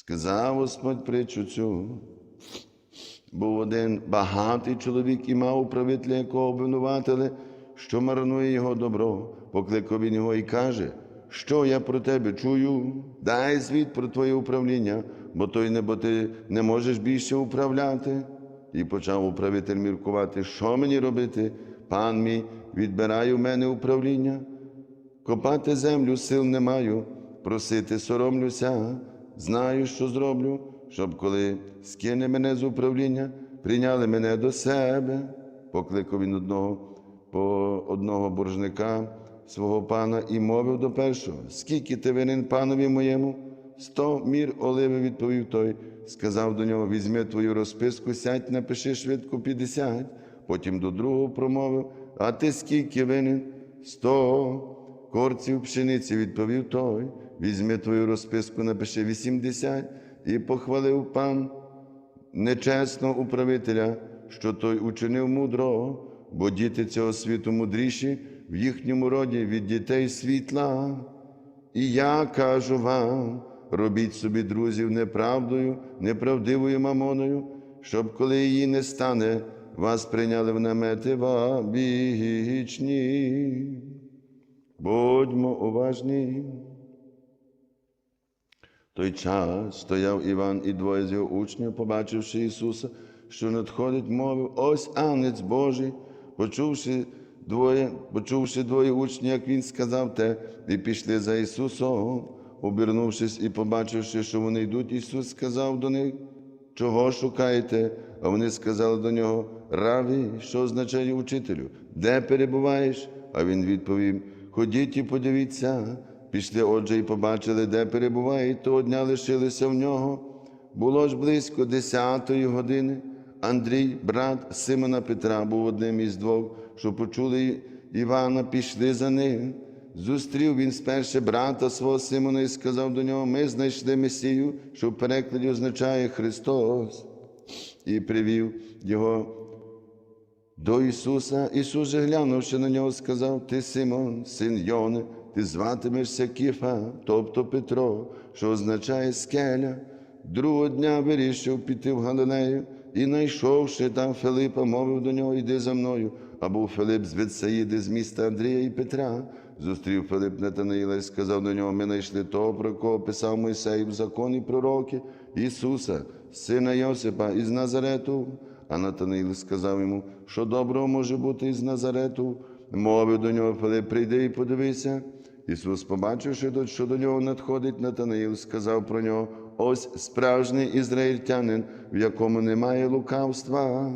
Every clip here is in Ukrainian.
Сказав Господь притчу цю. Був один багатий чоловік і мав управителя, якого обвинуватили, що марнує його добро. Покликав він його і каже, що я про тебе чую, дай звіт про твоє управління, бо той небо ти не можеш більше управляти. І почав управитель міркувати, що мені робити, пан мій відбирає у мене управління. Копати землю сил не маю, просити соромлюся, знаю, що зроблю, щоб коли скине мене з управління, прийняли мене до себе. Покликав він одного по одного боржника свого пана і мовив до першого: Скільки ти винен панові моєму? Сто мір оливи відповів той. Сказав до нього: візьми твою розписку, сядь, напиши швидко п'ятдесят. Потім до другого промовив: А ти скільки винен? Сто корців пшениці відповів той, візьми твою розписку, напиши 80, і похвалив пан нечесного управителя, що той учинив мудро, бо діти цього світу мудріші в їхньому роді від дітей світла. І я кажу вам, робіть собі друзів неправдою, неправдивою мамоною, щоб коли її не стане, вас прийняли в намети вічні. Будьмо уважні. Той час стояв Іван і двоє з його учнів, побачивши Ісуса, що надходить, мовив, ось анець Божий, почувши двоє, почувши двоє учнів, як Він сказав те, і пішли за Ісусом. Обернувшись і побачивши, що вони йдуть, Ісус сказав до них, чого шукаєте? А вони сказали до нього, Раві, що означає учителю? Де перебуваєш? А він відповів: Ходіть і подивіться. Пішли, отже, і побачили, де перебуває, і того дня лишилися в нього. Було ж близько десятої години. Андрій, брат Симона Петра, був одним із двох, що почули Івана, пішли за ним. Зустрів він спершу брата свого Симона і сказав до нього: Ми знайшли Месію, що в перекладі означає Христос, і привів його до Ісуса. Ісус же глянувши на нього, сказав: Ти Симон, син Йони, ти зватимешся Кіфа, тобто Петро, що означає скеля. Другого дня вирішив піти в Галилею і, знайшовши там Филипа, мовив до нього, йди за мною. А був Филип з Витсаїди, з міста Андрія і Петра. Зустрів Филип Натанаїла і сказав до нього: Ми знайшли того, про кого писав Мойсей в законі пророки, Ісуса, сина Йосипа із Назарету. А Натанаїл сказав йому, що доброго може бути із Назарету. Мовив до нього Филип, прийди і подивися. Ісус, побачивши, що до нього надходить Натанаїл, сказав про нього: ось справжній ізраїльтянин, в якому немає лукавства.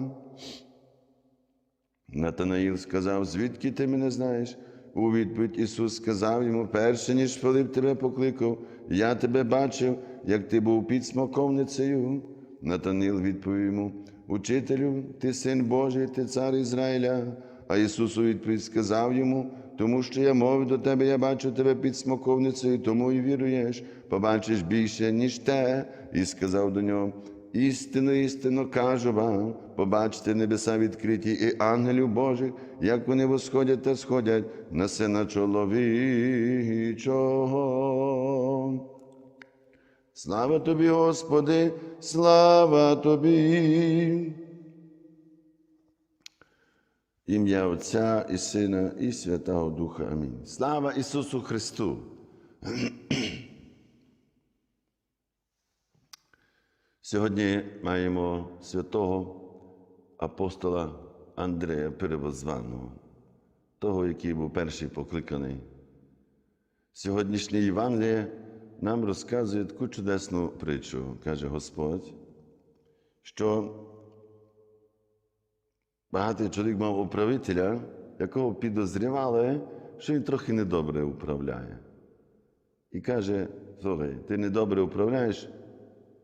Натанаїл сказав, звідки ти мене знаєш? У відповідь Ісус сказав йому, перше, ніж Филип тебе покликав, я тебе бачив, як ти був під смоковницею. Натаніл відповів йому, Учителю, ти син Божий, ти цар Ізраїля. А Ісус у відповідь сказав йому, тому що я мовив до тебе, я бачу тебе під смоковницею, тому і віруєш, побачиш більше, ніж те, і сказав до нього. Істинно, істинно кажу вам, побачите небеса відкриті і ангелів Божих, як вони восходять та сходять на сина чоловічого. Слава тобі, Господи, слава тобі. Ім'я Отця і Сина, і Святого Духа. Амінь. Слава Ісусу Христу! Сьогодні маємо святого апостола Андрея Перевозваного, того, який був перший покликаний. Сьогоднішнє Євангеліє нам розказує таку чудесну притчу, каже Господь, що багатий чоловік мав управителя, якого підозрювали, що він трохи недобре управляє. І каже: слухай, ти недобре управляєш,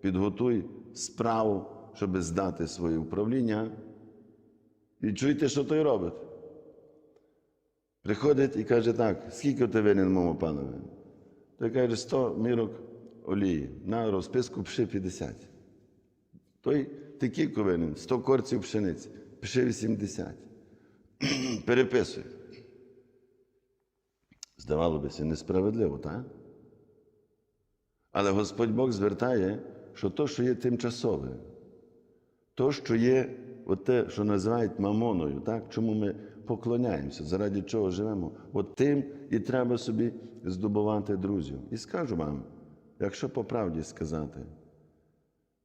підготуй справу, щоб здати своє управління. І чуйте, що той робить. Приходить і каже так, скільки ти винен моєму панові? Той каже, 100 мірок олії, на розписку пиши 50. Той ти кілько винен, 100 корців пшениці, пиши 80. Переписуй. Здавало бися, несправедливо, так? Але Господь Бог звертає, що то, що є тимчасове, то, що є от те, що називають мамоною, так? чому ми поклоняємося, заради чого живемо, от тим і треба собі здобувати друзів. І скажу вам, якщо по правді сказати,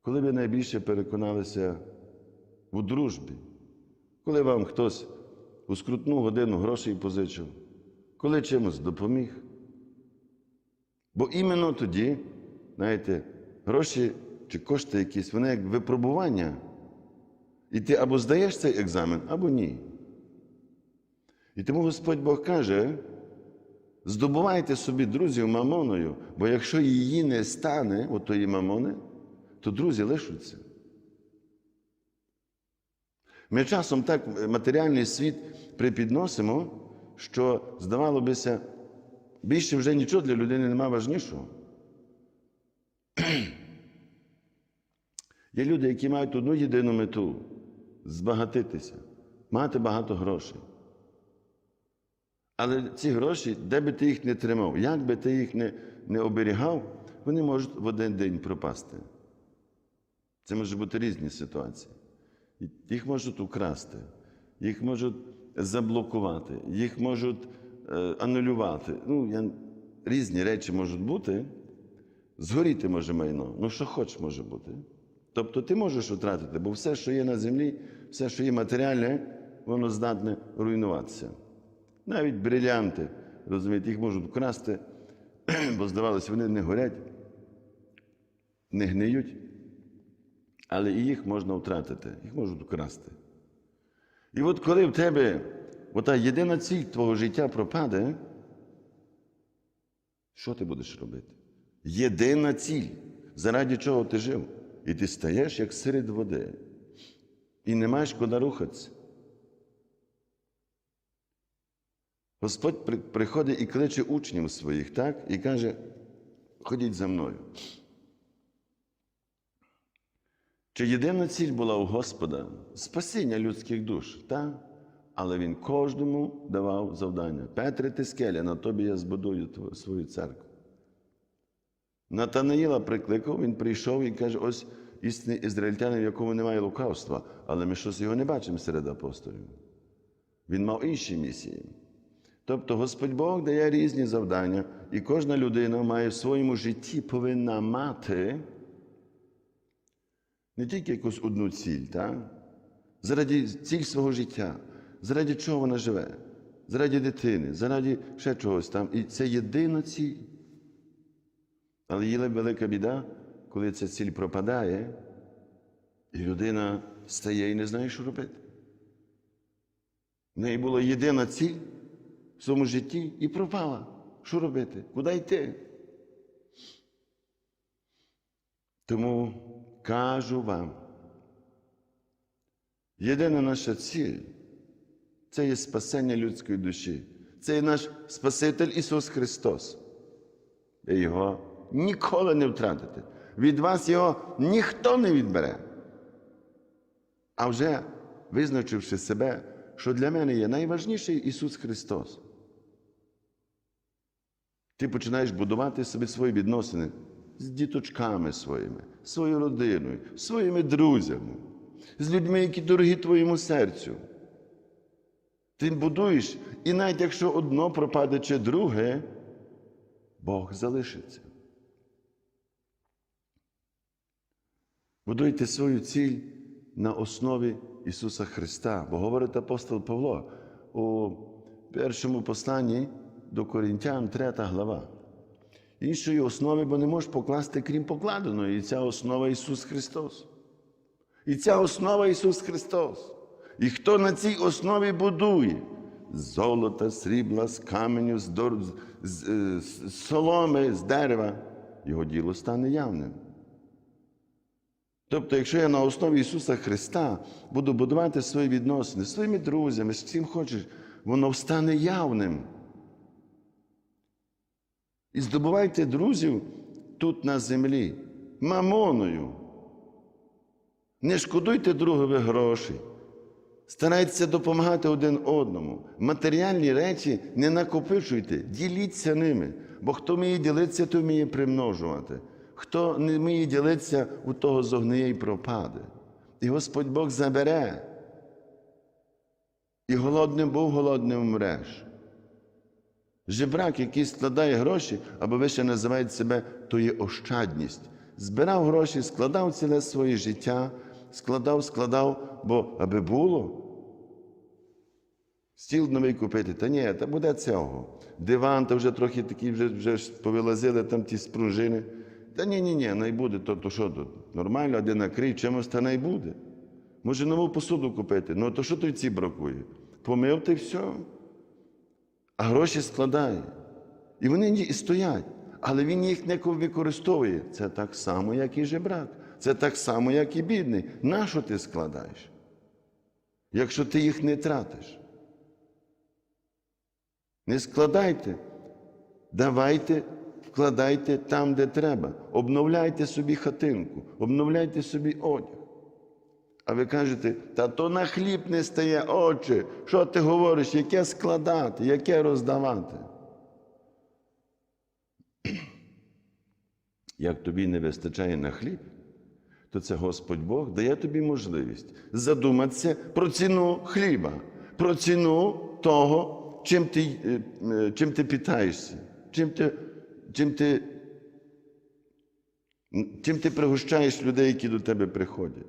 коли ви найбільше переконалися у дружбі, коли вам хтось у скрутну годину грошей позичив, коли чимось допоміг. Бо іменно тоді, знаєте, гроші чи кошти якісь, вони як випробування. І ти або здаєш цей екзамен, або ні. І тому Господь Бог каже: здобувайте собі друзів мамоною, бо якщо її не стане, от тої мамони, то друзі лишаться. Ми часом так матеріальний світ припідносимо, що, здавало бися, більше вже нічого для людини нема важнішого. Є люди, які мають одну єдину мету збагатитися, мати багато грошей. Але ці гроші, де би ти їх не тримав, як би ти їх не, не оберігав, вони можуть в один день пропасти. Це можуть бути різні ситуації. Їх можуть украсти, їх можуть заблокувати, їх можуть е, анулювати. Ну, я, різні речі можуть бути. Згоріти може майно, ну що хоч може бути. Тобто ти можеш втратити, бо все, що є на землі, все, що є матеріальне, воно здатне руйнуватися. Навіть брилянти, розумієте, їх можуть вкрасти, бо здавалося, вони не горять, не гниють, але і їх можна втратити, їх можуть вкрасти. І от коли в тебе ота єдина ціль твого життя пропаде, що ти будеш робити? Єдина ціль, заради чого ти жив. І ти стаєш як серед води. І не маєш куди рухатися. Господь приходить і кличе учнів своїх, так? І каже: ходіть за мною. Чи єдина ціль була у Господа спасіння людських душ, так? Але Він кожному давав завдання. Петре ти скеля, на тобі я збудую свою церкву. Натанаїла прикликав, він прийшов і каже: ось істинний ізраїльтянин, в якому немає лукавства, але ми щось його не бачимо серед апостолів. Він мав інші місії. Тобто Господь Бог дає різні завдання, і кожна людина має в своєму житті повинна мати не тільки якусь одну ціль, так? заради ціль свого життя, заради чого вона живе, заради дитини, заради ще чогось там. І це єдина ціль. Але є велика біда, коли ця ціль пропадає, і людина стає і не знає, що робити. В неї була єдина ціль в своєму житті і пропала. Що робити? Куди йти? Тому кажу вам, єдина наша ціль це є спасення людської душі. Це є наш Спаситель Ісус Христос. Ви його ніколи не втратите. Від вас його ніхто не відбере. А вже визначивши себе, що для мене є найважніший Ісус Христос. Ти починаєш будувати собі свої відносини з діточками своїми, своєю родиною, своїми друзями, з людьми, які дорогі твоєму серцю. Ти будуєш, і навіть якщо одно пропаде чи друге, Бог залишиться. Будуйте свою ціль на основі Ісуса Христа, бо говорить апостол Павло у першому посланні до Корінтян, 3 глава. Іншої основи, бо не можеш покласти, крім покладеної, і ця основа Ісус Христос. І ця основа Ісус Христос. І хто на цій основі будує з золота, срібла, з каменю, з, дор... з, з, з соломи, з дерева, його діло стане явним. Тобто, якщо я на основі Ісуса Христа буду будувати свої відносини своїми друзями, з ким хочеш, воно стане явним. І здобувайте друзів тут на землі, мамоною. Не шкодуйте другові грошей. Старайтеся допомагати один одному. Матеріальні речі не накопичуйте, діліться ними. Бо хто вміє ділитися, то вміє примножувати. Хто не вміє ділитися, у того зогниє і пропаде. І Господь Бог забере. І голодним був, голодним вмреш. Жебрак, який складає гроші, або ви ще себе, то є ощадність. Збирав гроші, складав ціле своє життя, складав, складав, бо аби було. Стіл новий купити, та ні, та буде цього. Диван, та вже трохи такі, вже, вже повилазили там ті спружини. Та ні, ні, ні, най буде, то, то що тут? Нормально, де накрий, чимось та най буде. Може нову посуду купити. Ну то що той ці бракує? Помив ти все. А гроші складає. І вони і стоять. Але він їх не використовує. Це так само, як і жебрак. Це так само, як і бідний. Нащо ти складаєш? Якщо ти їх не тратиш? Не складайте, давайте, вкладайте там, де треба. Обновляйте собі хатинку, обновляйте собі одяг. А ви кажете, та то на хліб не стає, отче, що ти говориш, яке складати, яке роздавати? Як тобі не вистачає на хліб, то це Господь Бог дає тобі можливість задуматися про ціну хліба, про ціну того, чим ти, е, е, чим ти питаєшся, чим ти, чим ти, чим ти пригощаєш людей, які до тебе приходять.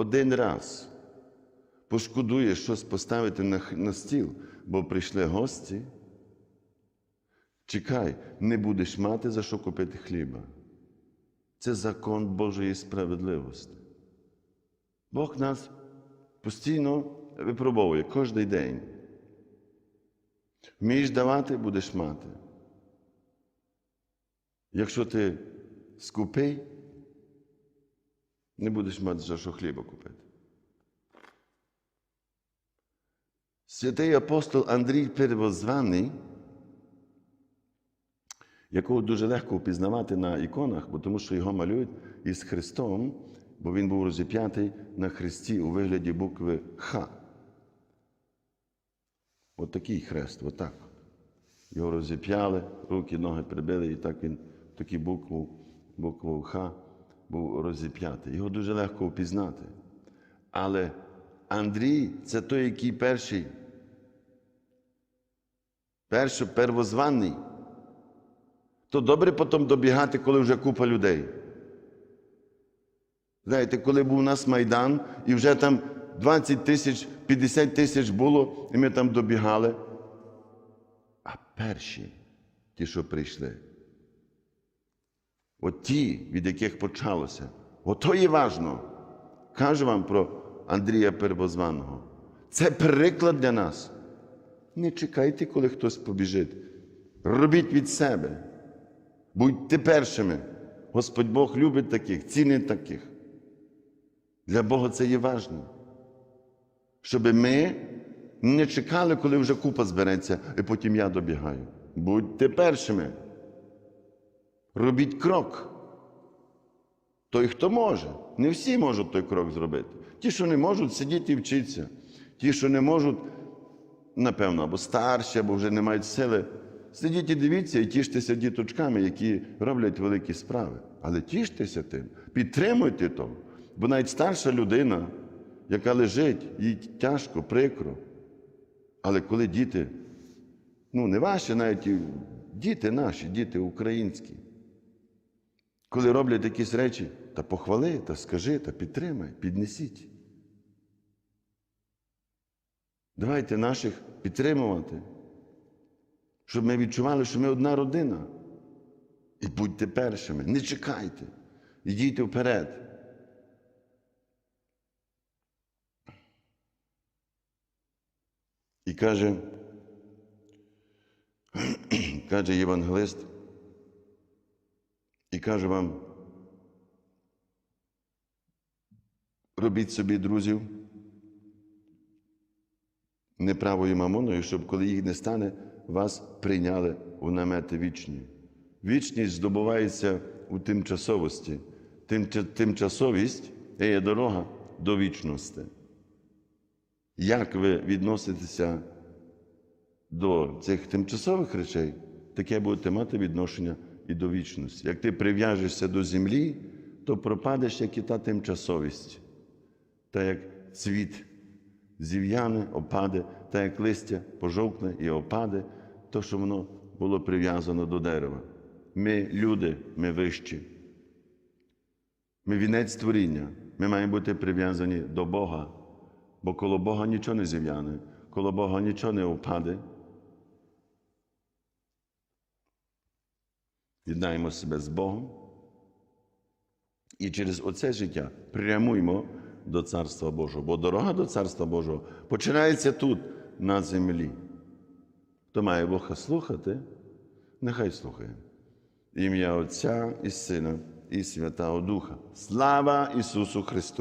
Один раз пошкодуєш щось поставити на, на стіл, бо прийшли гості. Чекай, не будеш мати за що купити хліба. Це закон Божої справедливості. Бог нас постійно випробовує кожен день. Вмієш давати, будеш мати. Якщо ти скупий, не будеш мати за що хліба купити. Святий апостол Андрій Первозваний, якого дуже легко впізнавати на іконах, бо тому що його малюють із Христом, бо він був розіп'ятий на Христі у вигляді букви Х. От такий хрест, отак. Його розіп'яли, руки, ноги прибили, і так він таку букву, букву Х був розіп'ятий. Його дуже легко впізнати. Але Андрій це той, який перший, перший первозваний. То добре потім добігати, коли вже купа людей. Знаєте, коли був у нас Майдан, і вже там 20 тисяч, 50 тисяч було, і ми там добігали. А перші, ті, що прийшли, от ті, від яких почалося, ото є важно. Кажу вам про Андрія Первозваного. Це приклад для нас. Не чекайте, коли хтось побіжить. Робіть від себе. Будьте першими. Господь Бог любить таких, цінить таких. Для Бога це є важливо. Щоб ми не чекали, коли вже купа збереться, і потім я добігаю. Будьте першими. Робіть крок. Той, хто може. Не всі можуть той крок зробити. Ті, що не можуть, сидіть і вчиться. Ті, що не можуть, напевно, або старші, або вже не мають сили. Сидіть і дивіться і тіштеся діточками, які роблять великі справи. Але тіштеся тим, підтримуйте то. Бо навіть старша людина, яка лежить, їй тяжко, прикро. Але коли діти, ну не ваші, навіть діти наші, діти українські, коли роблять якісь речі, та похвали, та скажи, та підтримай, піднесіть. Давайте наших підтримувати, щоб ми відчували, що ми одна родина. І будьте першими, не чекайте, йдіть вперед. І каже, каже євангелист, і каже вам, робіть собі друзів неправою мамоною, щоб коли їх не стане, вас прийняли у намети вічні. Вічність здобувається у тимчасовості. Тим, тимчасовість є дорога до вічності. Як ви відноситеся до цих тимчасових речей, таке будете мати відношення і до вічності. Як ти прив'яжешся до землі, то пропадеш, як і та тимчасовість, та як цвіт зів'яне, опаде, та як листя пожовкне і опаде, то, що воно було прив'язано до дерева. Ми люди, ми вищі. Ми вінець творіння. Ми маємо бути прив'язані до Бога, бо коло Бога нічого не зів'яне, коло Бога нічого не опаде. Єднаємо себе з Богом. І через оце життя прямуємо до Царства Божого, бо дорога до Царства Божого починається тут, на землі. Хто має Бога слухати, нехай слухає. Ім'я Отця і Сина, і Святого Духа. Слава Ісусу Христу!